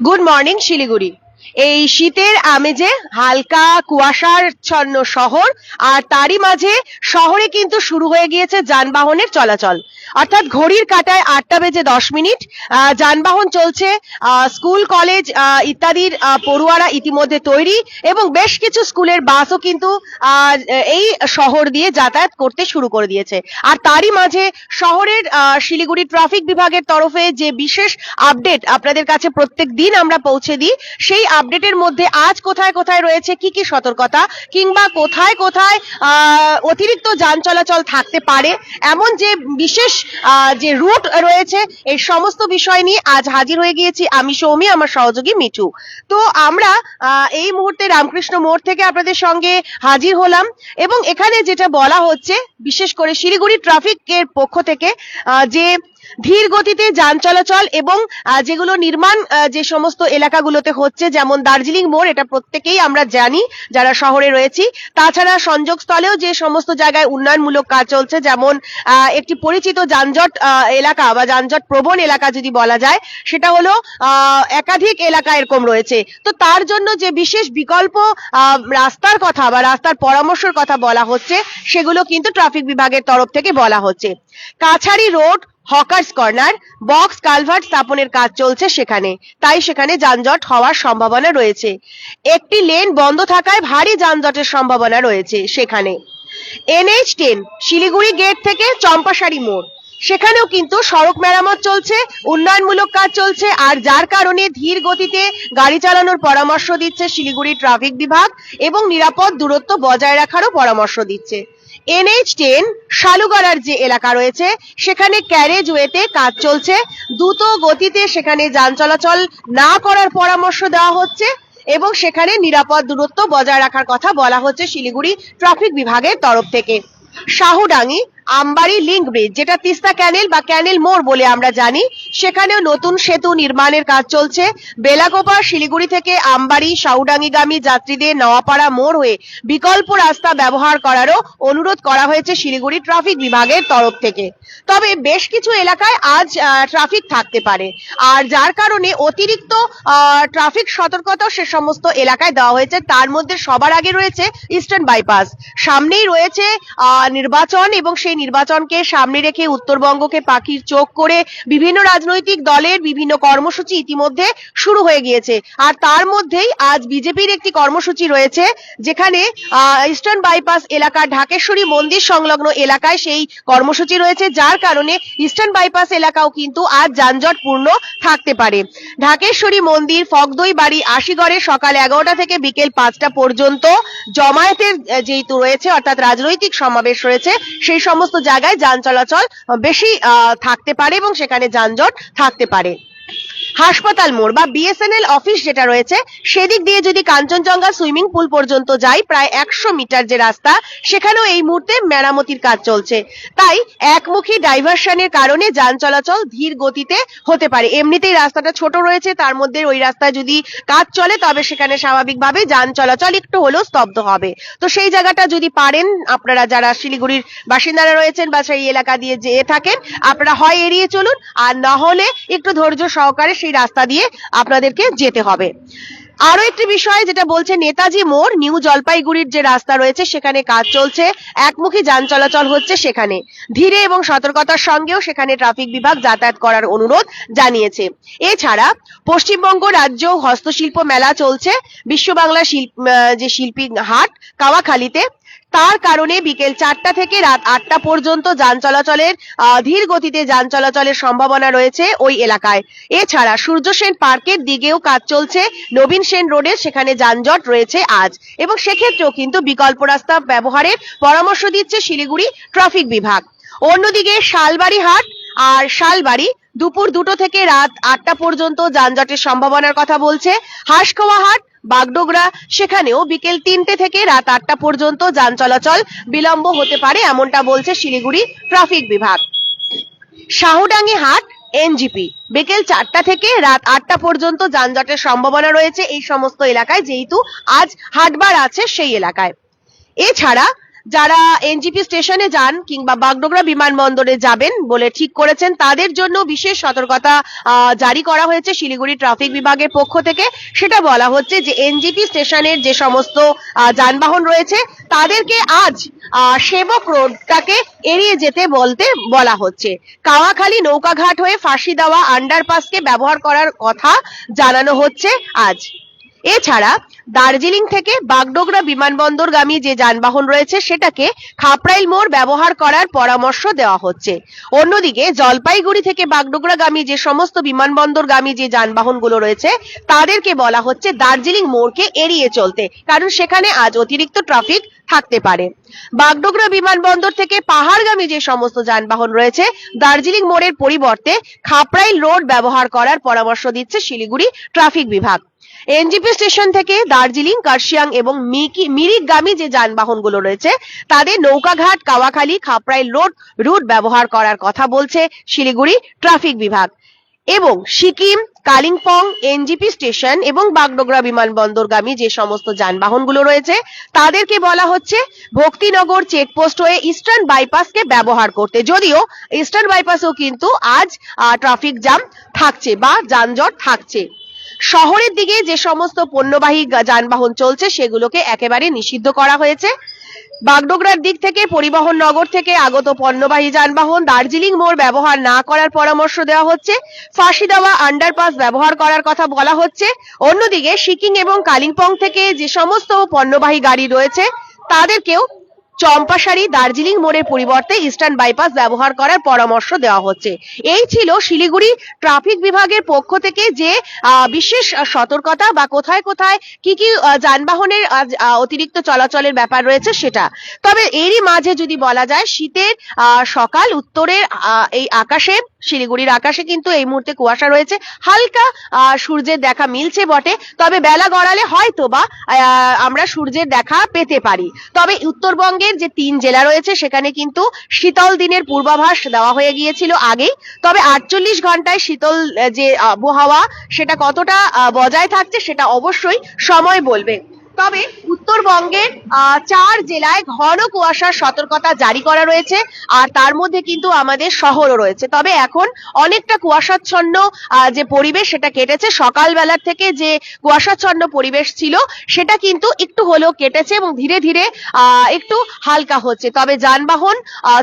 Good morning Siliguri এই শীতের আমেজে হালকা কুয়াশাচ্ছন্ন শহর, আর তারই মাঝে শহরে কিন্তু শুরু হয়ে গিয়েছে যানবাহনের চলাচল। অর্থাৎ ঘড়ির কাটায় আটটা বেজে দশ মিনিট যানবাহন চলছে স্কুল, কলেজ ইত্যাদির পড়ুয়ারা ইতিমধ্যে তৈরি এবং বেশ কিছু স্কুলের বাসও কিন্তু এই শহর দিয়ে যাতায়াত করতে শুরু করে দিয়েছে। আর তারই মাঝে শহরের শিলিগুড়ি ট্রাফিক বিভাগের তরফে যে বিশেষ আপডেট আপনাদের কাছে প্রত্যেক দিন আমরা পৌঁছে দিই, সেই আপডেটের মধ্যে আজ কোথায় কোথায় রয়েছে? কি কি সতর্কতা? কিংবা কোথায় কোথায় অতিরিক্ত যান চলাচল থাকতে পারে? এমন যে বিশেষ যে রুট রয়েছে, এই সমস্ত বিষয় নিয়ে আজ হাজির হয়ে গিয়েছি আমি সৌমি, আমার সহযোগী মিঠু। তো আমরা এই মুহূর্তে রামকৃষ্ণ মোড় থেকে আপনাদের সঙ্গে হাজির হলাম এবং এখানে যেটা বলা হচ্ছে, বিশেষ করে শিলিগুড়ি ট্রাফিকের পক্ষ থেকে যে ধীর গতিতে যান চলাচল এবং যেগুলো নির্মাণ যে সমস্ত এলাকাগুলোতে হচ্ছে, যেমন দার্জিলিং মোড়, এটা প্রত্যেকেই আমরা জানি, যারা শহরে রয়েছি। তাছাড়া সংযোগস্থলেও যে সমস্ত জায়গায় উন্নয়নমূলক কাজ চলছে, যেমন একটি পরিচিত যানজট এলাকা বা যানজট প্রবণ এলাকা যদি বলা যায়, সেটা হলো একাধিক এলাকা এরকম রয়েছে। তো তার জন্য যে বিশেষ বিকল্প রাস্তার কথা বা রাস্তার পরামর্শের কথা বলা হচ্ছে, সেগুলো কিন্তু ট্রাফিক বিভাগের তরফ থেকে বলা হচ্ছে। Kachari road hawkers corner, box culvert স্থাপনের কাজ চলছে সেখানে। তাই সেখানে যানজট হওয়ার সম্ভাবনা রয়েছে। একটি লেন বন্ধ থাকায় ভারী যানজটের সম্ভাবনা রয়েছে সেখানে। এনএইচ টেন, শিলিগুড়ি গেট থেকে চম্পাশাড়ি মোড়। সেখানেও কিন্তু সড়ক মেরামত চলছে, উন্নয়নমূলক কাজ চলছে, আর যার কারণে ধীর গতিতে গাড়ি চালানোর পরামর্শ দিচ্ছে শিলিগুড়ি ট্রাফিক বিভাগ এবং নিরাপদ দূরত্ব বজায় রাখারও পরামর্শ দিচ্ছে। এনএইচ টেন শালুগড়ার যে এলাকা রয়েছে, সেখানে ক্যারেজ ওয়েতে কাজ চলছে। দ্রুত গতিতে সেখানে যান চলাচল না করার পরামর্শ দেওয়া হচ্ছে এবং সেখানে নিরাপদ দূরত্ব বজায় রাখার কথা বলা হচ্ছে শিলিগুড়ি ট্রাফিক বিভাগের তরফ থেকে। শাহুডাঙ্গি আমবাড়ি লিংক ব্রিজ, যেটা তিস্তা ক্যানেল বা ক্যানেল মোড় বলে আমরা জানি। সেখানেও নতুন সেতু নির্মাণের কাজ চলছে। বেলাগোপা শিলিগুড়ি থেকে আমবাড়ি, সাউডাঙ্গিগামী যাত্রীদের নওয়াপাড়া মোড় হয়ে বিকল্প রাস্তা ব্যবহার করারও অনুরোধ করা হয়েছে শিলিগুড়ি ট্রাফিক বিভাগের তরফ থেকে। তবে বেশ কিছু এলাকায় আজ ট্রাফিক থাকতে পারে। আর যার কারণে অতিরিক্ত ট্রাফিক সতর্কতা সে সমস্ত এলাকায় দেওয়া হয়েছে। তার মধ্যে সবার আগে রয়েছে ইস্টার্ন বাইপাস। সামনেই রয়েছে নির্বাচন এবং সেই নির্বাচনকে সামনে রেখে উত্তরবঙ্গকে পাখির চোখ করে বিভিন্ন রাজনৈতিক দলের বিভিন্ন কর্মসূচি ইতিমধ্যে শুরু হয়ে গিয়েছে। আর তার মধ্যেই আজ বিজেপির একটি কর্মসূচি রয়েছে, যেখানে ইস্টার্ন বাইপাস এলাকা ঢাকেশ্বরী মন্দির সংলগ্ন এলাকায় সেই কর্মসূচি রয়েছে, যার কারণে ইস্টার্ন বাইপাস এলাকাও কিন্তু আজ যানজটপূর্ণ থাকতে পারে। ঢাকেশ্বরী মন্দির ফগদই বাড়ি আশিগড়ে সকাল এগারোটা থেকে বিকেল পাঁচটা পর্যন্ত জমায়েতের যেহেতু রয়েছে, অর্থাৎ রাজনৈতিক সমাবেশ রয়েছে, সেই সমস্ত জায়গায় যান চলাচল বেশি থাকতে পারে এবং সেখানে যানজট থাকতে পারে। হাসপাতাল মোড় বা বিএসএনএল অফিস যেটা রয়েছে, সেদিক দিয়ে যদি কাঞ্চনজঙ্ঘা সুইমিং পুল পর্যন্ত যাই, প্রায় একশো মিটার যে রাস্তা, সেখানেও এই মুহূর্তে মেরামতির কাজ চলছে। তাই একমুখী ডাইভারশনের কারণে যান চলাচল ধীর গতিতে হতে পারে। এমনিতেই রাস্তাটা ছোট রয়েছে, তার মধ্যে ওই রাস্তায় যদি কাজ চলে, তবে সেখানে স্বাভাবিকভাবে যান চলাচল একটু হলেও স্তব্ধ হবে। তো সেই জায়গাটা যদি পারেন, আপনারা যারা শিলিগুড়ির বাসিন্দারা রয়েছেন বা সেই এলাকা দিয়ে যেয়ে থাকেন, আপনারা হয় এড়িয়ে চলুন, আর না হলে একটু ধৈর্য সহকারে সেই রাস্তা দিয়ে আপনাদেরকে যেতে হবে। আরও একটি বিষয় যেটা বলছে নেতাজি মোড়, নিউ জলপাইগুড়ির যে রাস্তা রয়েছে, সেখানে কাজ চলছে। একমুখী যান চলাচল হচ্ছে সেখানে। ধীরে এবং সতর্কতার সঙ্গেও সেখানে ট্রাফিক বিভাগ যাতায়াত করার অনুরোধ জানিয়েছে। এছাড়া পশ্চিমবঙ্গ রাজ্য হস্তশিল্প মেলা চলছে। বিশ্ব বাংলা শিল্প যে শিল্পী হাট, কাওয়াখালীতে তার কারণে বিকেল চারটা থেকে রাত আটটা পর্যন্ত যান চলাচলের ধীর গতিতে যান চলাচলের সম্ভাবনা রয়েছে ওই এলাকায়। এছাড়া সূর্য সেন পার্কের দিকেও কাজ চলছে, নবীন সেন রোডে সেখানে যানজট রয়েছে আজ। এবং সেক্ষেত্রেও কিন্তু বিকল্প রাস্তা ব্যবহারের পরামর্শ দিচ্ছে শিলিগুড়ি ট্রাফিক বিভাগ। অন্যদিকে শালবাড়ি হাট আর শালবাড়ি দুপুর দুটো থেকে রাত আটটা পর্যন্ত যানজটের সম্ভাবনার কথা বলছে। হাঁসখাওয়া হাট বাগডোগরা, সেখানেও বিকেল তিনটে থেকে রাত আটটা পর্যন্ত যান চলাচল বিলম্ব হতে পারে, এমনটা বলছে শিলিগুড়ি ট্রাফিক বিভাগ। শাহডাঙ্গি হাট, এনজিপি। বিকেল চারটা থেকে রাত আটটা পর্যন্ত যানজটের সম্ভাবনা রয়েছে এই সমস্ত এলাকায়, যেহেতু আজ হাটবার আছে সেই এলাকায়। এছাড়া যারা এনজিপি স্টেশনে যান কিংবা বাগডোগরা বিমানবন্দরে যাবেন বলে ঠিক করেছেন, তাদের জন্য বিশেষ সতর্কতা জারি করা হয়েছে শিলিগুড়ি ট্রাফিক বিভাগের পক্ষ থেকে। সেটা বলা হচ্ছে যে এনজিপি স্টেশনের যে সমস্ত যানবাহন রয়েছে, তাদেরকে আজ সেবক রোডটাকে এড়িয়ে যেতে বলতে বলা হচ্ছে। কাওয়াখালী নৌকাঘাট হয়ে ফাঁসি দেওয়া আন্ডারপাসকে ব্যবহার করার কথা জানানো হচ্ছে আজ। এছাড়া দার্জিলিং থেকে বাগডোগরা বিমানবন্দরগামী যে যানবাহন রয়েছে সেটাকে খাপড়াইল মোড় ব্যবহার করার পরামর্শ দেওয়া হচ্ছে। অন্যদিকে জলপাইগুড়ি থেকে বাগডোগরাগামী যে সমস্ত বিমানবন্দরগামী যে যানবাহনগুলো রয়েছে, তাদেরকে বলা হচ্ছে দার্জিলিং মোড়কে এড়িয়ে চলতে, কারণ সেখানে আজ অতিরিক্ত ট্রাফিক থাকতে পারে। বাগডোগরা বিমানবন্দর থেকে পাহাড়গামী যে সমস্ত যানবাহন রয়েছে, দার্জিলিং মোড়ের পরিবর্তে খাপড়াইল রোড ব্যবহার করার পরামর্শ দিচ্ছে শিলিগুড়ি ট্রাফিক বিভাগ। এনজিপি স্টেশন থেকে দার্জিলিং, কার্শিয়াং এবং মিরিকগামী যে যানবাহনগুলো রয়েছে, তাদের নৌকাঘাট, কাওয়াখালী খাপড়াইল রোড, রুট ব্যবহার করার কথা বলছে শিলিগুড়ি ট্রাফিক বিভাগ। এবং সিকিম, কালিম্পং, এনজিপি স্টেশন এবং বাগডোগরা বিমানবন্দরগামী যে সমস্ত যানবাহনগুলো রয়েছে, তাদেরকে বলা হচ্ছে ভক্তিনগর চেকপোস্ট হয়ে ইস্টার্ন বাইপাসকে ব্যবহার করতে। যদিও ইস্টার্ন বাইপাসেও কিন্তু আজ ট্রাফিক জ্যাম থাকছে বা যানজট থাকছে। শহরের দিকে যে সমস্ত পণ্যবাহী যানবাহন চলছে, সেগুলোকে একেবারে নিষিদ্ধ করা হয়েছে। বাগডোগরার দিক থেকে, পরিবহন নগর থেকে আগত পণ্যবাহী যানবাহন দার্জিলিং মোড় ব্যবহার না করার পরামর্শ দেওয়া হচ্ছে। ফাঁসি দেওয়া আন্ডারপাস ব্যবহার করার কথা বলা হচ্ছে। অন্যদিকে, সিকিম এবং কালিম্পং থেকে যে সমস্ত পণ্যবাহী গাড়ি রয়েছে, তাদেরকেও চম্পাশাড়ি দার্জিলিং মোড়ের পরিবর্তে ইস্টার্ন বাইপাস ব্যবহার করার পরামর্শ দেওয়া হচ্ছে। এই ছিল শিলিগুড়ি ট্রাফিক বিভাগের পক্ষ থেকে যে বিশেষ সতর্কতা বা কোথায় কোথায় কি কি যানবাহনের অতিরিক্ত চলাচলের ব্যাপার রয়েছে সেটা। তবে এরই মাঝে যদি বলা যায়, শীতের সকাল উত্তরের এই আকাশে, শিলিগুড়ির আকাশে কিন্তু এই মুহূর্তে কুয়াশা রয়েছে। হালকা সূর্যের দেখা মিলছে বটে, তবে বেলা গড়ালে হয়তো বা আমরা সূর্যের দেখা পেতে পারি। তবে উত্তরবঙ্গের যে তিন জেলা রয়েছে, সেখানে কিন্তু শীতল দিনের পূর্বাভাস দেওয়া হয়ে গিয়েছিল আগেই তবে আটচল্লিশ ঘন্টায় শীতল যে আবহাওয়া, সেটা কতটা বজায় থাকছে, সেটা অবশ্যই সময় বলবে। তবে উত্তরবঙ্গের চার জেলায় ঘন কুয়াশার সতর্কতা জারি করা রয়েছে আর তার মধ্যে কিন্তু আমাদের শহরও রয়েছে। তবে এখন অনেকটা কুয়াশাচ্ছন্ন যে পরিবেশ সেটা কেটেছে। সকালবেলার থেকে যে কুয়াশাচ্ছন্ন পরিবেশ ছিল সেটা কিন্তু একটু হলেও কেটেছে এবং ধীরে ধীরে একটু হালকা হচ্ছে। তবে যানবাহন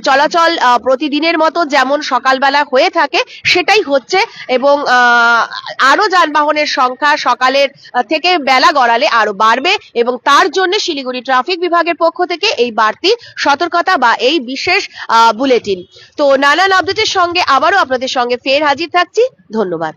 চলাচল প্রতিদিনের মতো যেমন সকালবেলা হয়ে থাকে সেটাই হচ্ছে এবং আহ, আরও যানবাহনের সংখ্যা সকালের থেকে বেলা গড়ালে আরও বাড়বে। এবং তার জন্য শিলিগুড়ি ট্রাফিক বিভাগের পক্ষ থেকে এই বাড়তি সতর্কতা বা এই বিশেষ বুলেটিন। তো নানান আপডেটের সঙ্গে আবারও আপনাদের সঙ্গে ফের হাজির থাকছি। ধন্যবাদ।